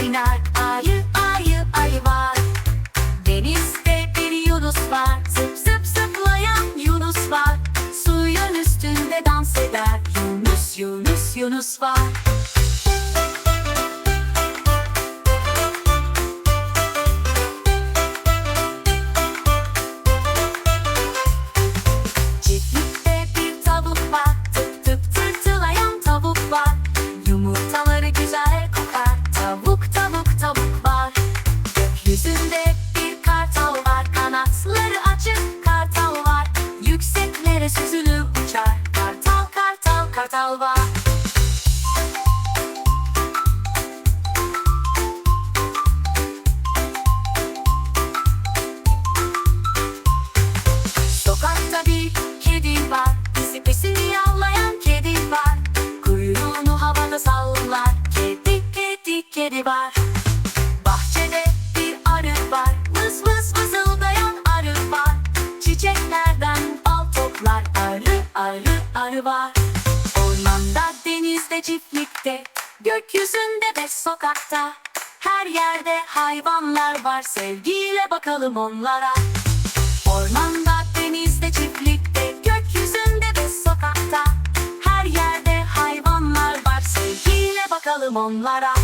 oynar. Ayı ayı ayı var. Denizde bir yunus var. Zıp zıp zıplayan yunus var. Suyun üstünde dans eder. Yunus yunus yunus var Gökyüzünde bir kartal var Kanatları açık kartal var. Yükseklere süzülüp uçar Kartal kartal kartal var Çiçeklerden bal toplar Arı arı arı var. Ormanda denizde çiftlikte Gökyüzünde ve sokakta Her yerde hayvanlar var. Sevgiyle bakalım onlara. Ormanda, denizde, çiftlikte, gökyüzünde ve sokakta Her yerde hayvanlar var, sevgiyle bakalım onlara